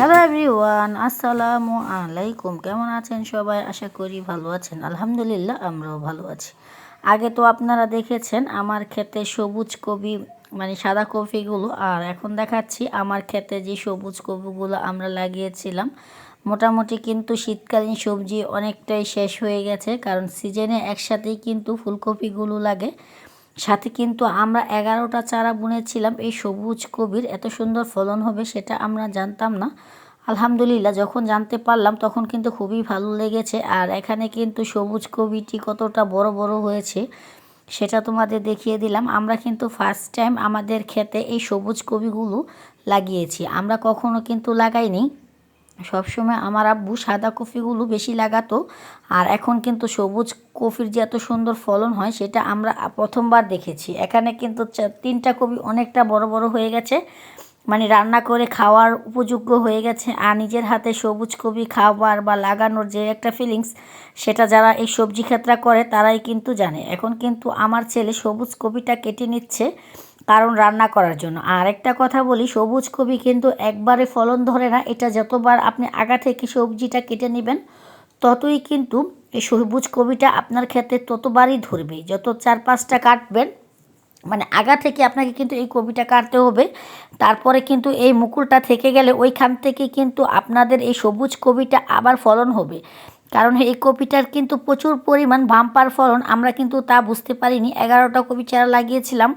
Hello everyone আসসালামু আলাইকুম কেমন আছেন সবাই? আশা করি ভালো আছেন। আলহামদুলিল্লাহ, আমরাও ভালো আছি। আগে তো আপনারা দেখেছেন, আমার ক্ষেতে সবুজ কবি মানে সাদা কফিগুলো আর এখন দেখাচ্ছি আমার ক্ষেতে যে সবুজ কপিগুলো আমরা লাগিয়েছিলাম। মোটামুটি কিন্তু শীতকালীন সবজি অনেকটাই শেষ হয়ে গেছে, কারণ সিজনে একসাথেই কিন্তু ফুলকপিগুলো লাগে। সাথে কিন্তু আমরা এগারোটা চারা বুনেছিলাম। এই সবুজ কবির এত সুন্দর ফলন হবে সেটা আমরা জানতাম না। আলহামদুলিল্লাহ, যখন জানতে পারলাম তখন কিন্তু খুবই ভালো লেগেছে। আর এখানে কিন্তু সবুজ কবিটি কতটা বড় বড় হয়েছে সেটা তোমাদের দেখিয়ে দিলাম। আমরা কিন্তু ফার্স্ট টাইম আমাদের ক্ষেতে এই সবুজ কবিগুলো লাগিয়েছি। আমরা কখনো কিন্তু লাগাইনি। সবসময় আমার আব্বু সাদা কফিগুলো বেশি লাগাতো, আর এখন কিন্তু সবুজ কফির যে এত সুন্দর ফলন হয় সেটা আমরা প্রথমবার দেখেছি। এখানে কিন্তু তিনটা কপি অনেকটা বড় বড় হয়ে গেছে। মানে রান্না করে খাওয়ার উপযোগ্য হয়ে গেছে। আর নিজের হাতে সবুজ কবি খাবার বা লাগানোর যে একটা ফিলিংস সেটা যারা এই সবজি ক্ষেত্রা করে, তারাই কিন্তু জানে। এখন কিন্তু আমার ছেলে সবুজ কবিটা কেটে নিচ্ছে কারণ রান্না করার জন্য। আর একটা কথা বলি, সবুজ কবি কিন্তু একবারে ফলন ধরে না। এটা যতবার আপনি আগা থেকে সবজিটা কেটে নেবেন, ততই কিন্তু এই সবুজ কবিটা আপনার ক্ষেত্রে ততবারই ধরবে। যত চার পাঁচটা কাটবেন মানে আগা থেকে আপনাকে কিন্তু এই কবিটা কাটতে হবে। তারপরে কিন্তু এই মুকুলটা থেকে গেলে ওইখান থেকে কিন্তু আপনাদের এই সবুজ কবিটা আবার ফলন হবে। কারণ এই কপিটার কিন্তু প্রচুর পরিমাণ ভাম্পার ফলন, আমরা কিন্তু তা বুঝতে পারিনি। এগারোটা কপি চারা লাগিয়েছিলাম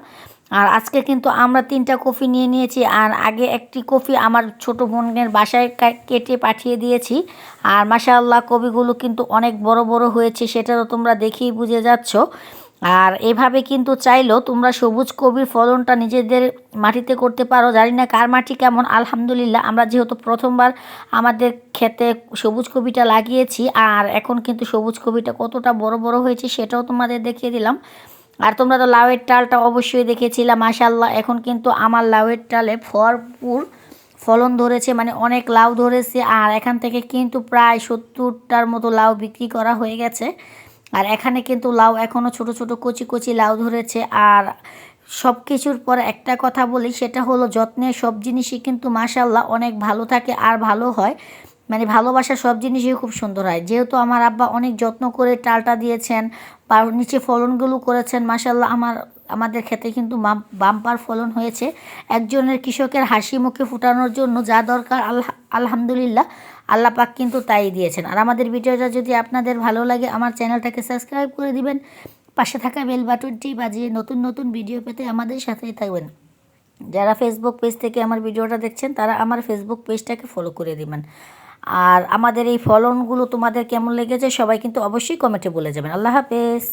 আর আজকে কিন্তু আমরা তিনটা কফি নিয়ে নিয়েছি আর আগে একটি কফি আমার ছোট বোনের বাসায় কেটে পাঠিয়ে দিয়েছি। আর মাশাআল্লাহ কবিগুলো কিন্তু অনেক বড় বড় হয়েছে সেটা তো তোমরা দেখেই বুঝে যাচ্ছ। আর এভাবে কিন্তু চাইলেও তোমরা সবুজ কবির ফলনটা নিজেদের মাটিতে করতে পারো। জানি না কার মাটি কেমন, আলহামদুলিল্লাহ আমরা যেহেতু প্রথমবার আমাদের ক্ষেতে সবুজ কবিটা লাগিয়েছি আর এখন কিন্তু সবুজ কবিটা কতটা বড় বড় হয়েছে সেটাও তোমাদের দেখিয়ে দিলাম। আর তোমরা তো লাউয়ের টালটা অবশ্যই দেখেছিলাম মাশাল্লাহ এখন কিন্তু আমার লাউয়ের টালে ভরপুর ফলন ধরেছে মানে অনেক লাউ ধরেছে আর এখান থেকে কিন্তু প্রায় সত্তরটার মতো লাউ বিক্রি করা হয়ে গেছে। আর এখানে কিন্তু লাউ এখনও ছোট ছোট কচি কচি লাউ ধরেছে। আর সব কিছুর পর একটা কথা বলি, সেটা হলো যত্নের সব জিনিসই কিন্তু মাসাল্লাহ অনেক ভালো থাকে আর ভালো হয়। মানে ভালোবাসা সব জিনিসই খুব সুন্দর হয়। যেহেতু আমার আব্বা অনেক যত্ন করে টালটা দিয়েছেন বা নিচে ফলনগুলো করেছেন মাসাল্লাহ আমার, আমাদের ক্ষেতে কিন্তু বাম্পার ফলন হয়েছে। একজনের কৃষকের হাসি মুখে ফুটানোর জন্য যা দরকার, আল্লাহ আলহামদুলিল্লাহ, আল্লাহ পাক কিন্তু তাই দিয়েছেন। আর আমাদের ভিডিওটা যদি আপনাদের ভালো লাগে, আমার চ্যানেলটাকে সাবস্ক্রাইব করে দিবেন। পাশে থাকা বেল বাটনটি বাজিয়ে নতুন নতুন ভিডিও পেতে আমাদের সাথেই থাকবেন। যারা ফেসবুক পেজ থেকে আমার ভিডিওটা দেখছেন, তারা আমার ফেসবুক পেজটাকে ফলো করে দিবেন। আর আমাদের এই ফলনগুলো তোমাদের কেমন লেগেছে, সবাই কিন্তু অবশ্যই কমেন্টে বলে যাবেন। আল্লাহ হাফেজ।